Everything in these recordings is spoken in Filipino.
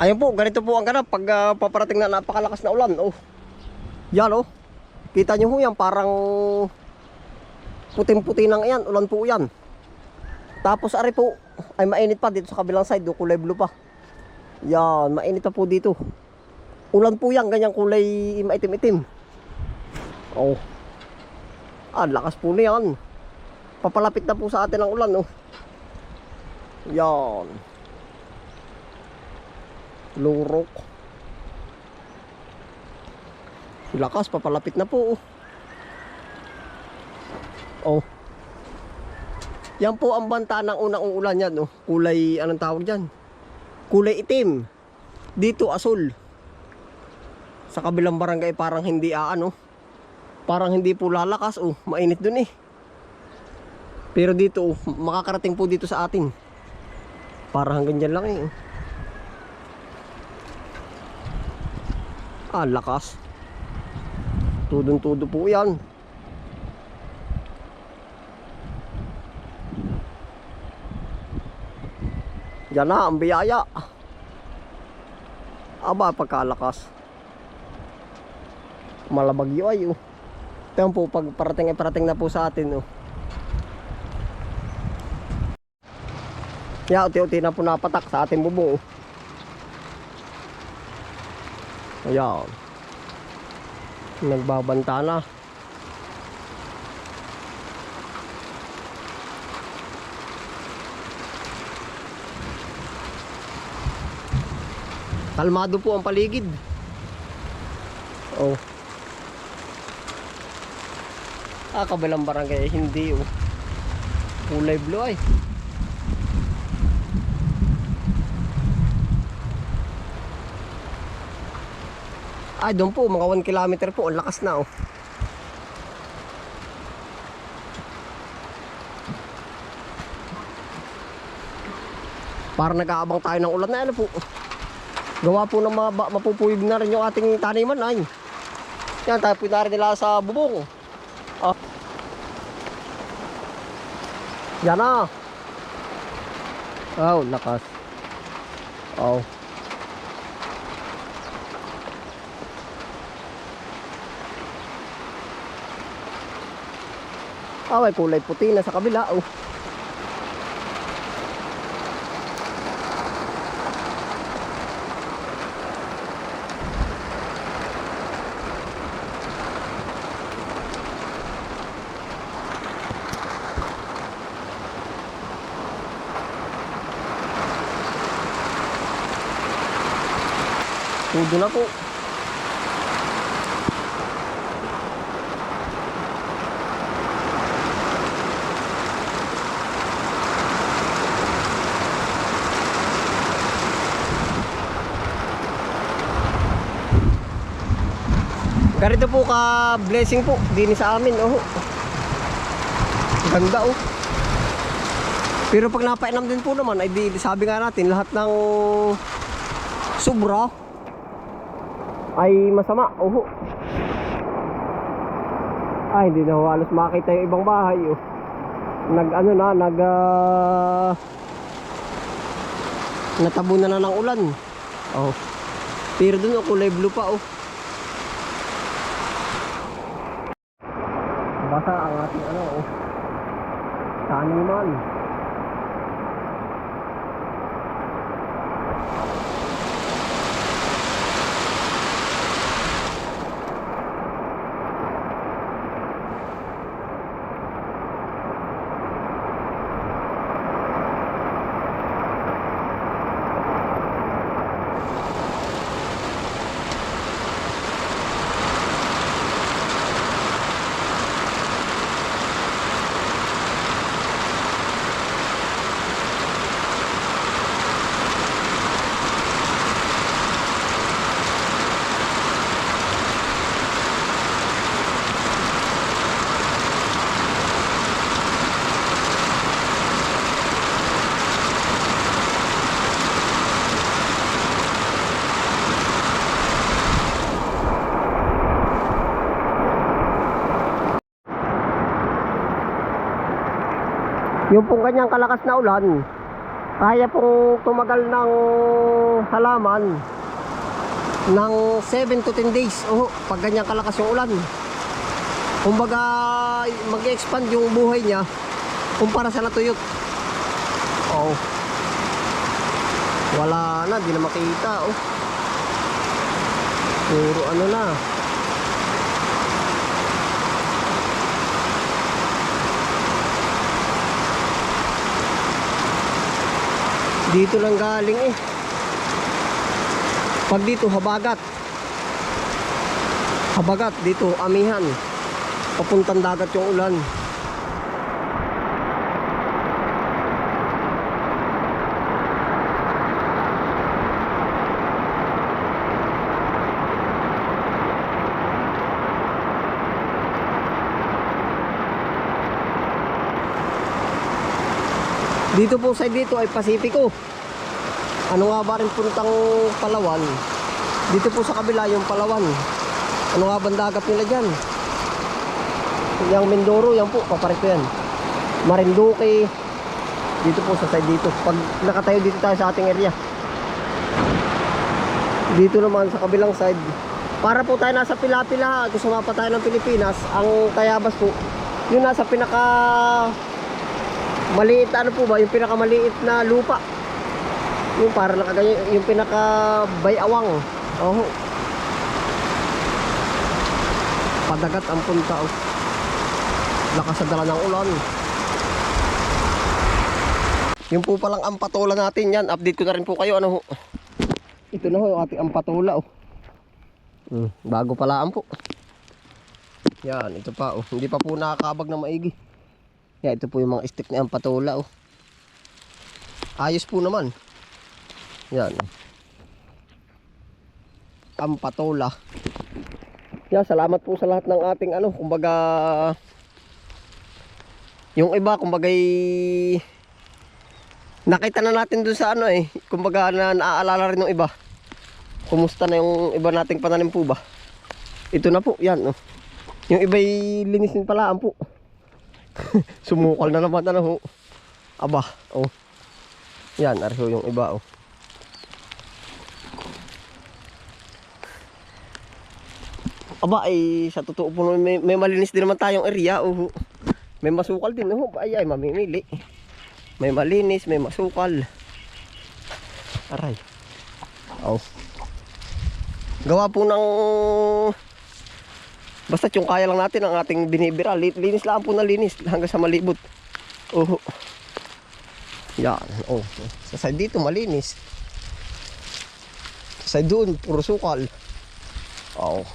Ayun po, ganito po ang ganap pag ah, paparating na napakalakas na ulan. Oh. Yan oh. Kita nyo ho yan, parang puting-puti nang yan. Ulan po yan. Tapos ari po, ay mainit pa dito sa kabilang side. oh, Kulay blue pa. Yan, mainit pa po dito. Ulan po yan, ganyang kulay maitim-itim. Oh. Ah, lakas po na yan. Papalapit na po sa atin ang ulan, oh. Yan. Lurok. Lakas, papalapit na po, oh. Oh. Yan po ang banta ng unang ulan yan, oh. Kulay, anong tawag dyan? Kulay itim. Dito, asul. Sa kabilang barangay, parang hindi, ah, ano, parang hindi po lalakas, oh. Mainit dun, eh. Pero dito, oh, makakarating po dito sa atin. Para hanggang dyan lang, eh. Ah, lakas. Tudong-tudo po yan. Yan na, ang biyaya. Aba, pagkalakas. Malabagyo ay, oh. Pag parating ay parating na po sa atin, oh. Kaya uti-uti na po napatak sa ating bubong, oh. Ayan. Nagbabanta na. Kalmado po ang paligid. Oh. Ah, kabilang barangay hindi oh. Kulay blue ay. Ay, doon po, mga 1 kilometer po, ang lakas na oh. Para nag-aabang tayo ng ulan na ano po. Gawa po ng mga mapupuyog na rin yung ating taniman ay. Yan, tayo po na rin nila sa bubong. Oh. Yan na. Oh, lakas. Oh. Ah, may kulay puti na sa kabila. Oh. Tudo na po. Ganito po ka blessing po din sa amin oh. Ganda oh. Pero pag napainam din po naman ay di, sabi nga natin lahat ng sobra ay masama. Oh. Ay hindi na halos makita yung ibang bahay oh. Nag ano na nag ah, natabo na ng ulan. Oh. Pero dun oh, kulay blue pa oh. Basa ang ating ano oh. Taniman. Yung pong kanyang kalakas na ulan, Kaya pong tumagal ng halaman ng 7 to 10 days. Oh, pag ganyan kalakas yung ulan. Kumbaga, mag-expand yung buhay niya kumpara sa natuyot. Oh. Wala na, di na makita. Oh. Puro ano na. Dito lang galing eh. Pag dito, habagat. Habagat, dito, amihan. Papuntang dagat yung ulan. Dito po sa dito ay Pasipiko. Ano nga ba rin puntang Palawan? Dito po sa kabila yung Palawan. Ano nga bang dagat nila dyan? Yung Mindoro, yan po, paparito yan. Marinduque. Dito po sa side dito. Pag nakatayo dito tayo sa ating area. Dito naman sa kabilang side. Para po tayo nasa pila-pila. Kung sumapa tayo ng Pilipinas, ang Tayabas po, yung nasa pinaka maliit ano po ba? Yung pinakamaliit na lupa. Yung para lang kaganyan yung pinaka bayawang oh padagat ang punta oh. lakas sa dala ng ulan. Yung po palang ampatola natin yan. Update ko na rin po kayo ano ito na ho ating ampatola oh. Hmm, bago palaan po. Yan ito pa oh. Hindi pa po nakakabag na maigi yan, ito po yung mga stick ni Ampatola, oh. Ayos po naman. Yan. Ampatola. Yan, salamat po sa lahat ng ating ano, kumbaga yung iba, kumbaga nakita na natin dun sa ano eh, kumbaga na naaalala rin ng iba. Kumusta na yung iba nating pananim po ba? Ito na po, yan, oh. Yung iba'y linisin pala, po. Sumukal na naman ano ho. Aba, oh. Yan, ariho yung iba oh. Aba ay sa totoo po may, may malinis din naman tayong area oh. May masukal din oh. Ay ay mamimili. May malinis, may masukal. Aray. Oh. Gawa po ng Basta yung kaya lang natin ang ating binibira. Li- Linis lang po na linis hanggang sa malibot. Oh. Yan. Oh. Sa side dito malinis. Sa side doon puro sukal. Oh.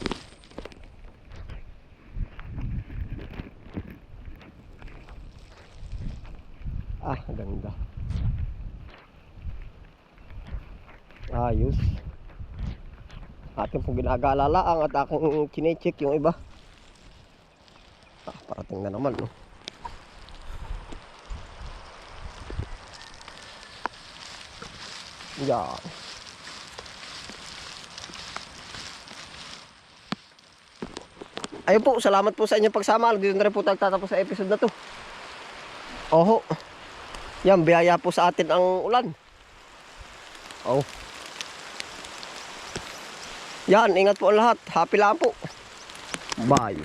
Ah, ganda. Ayos ating pong ginagaalala ang at aking chinecheck yung iba. Ah, parating na naman no? Yan. Ayun po salamat po sa inyong pagsama. Dito na rin po tayo tatapos sa episode na to. Oho. Yan biyaya po sa atin ang ulan. Oh yan, ingat po lahat. Happy lang po. Bye.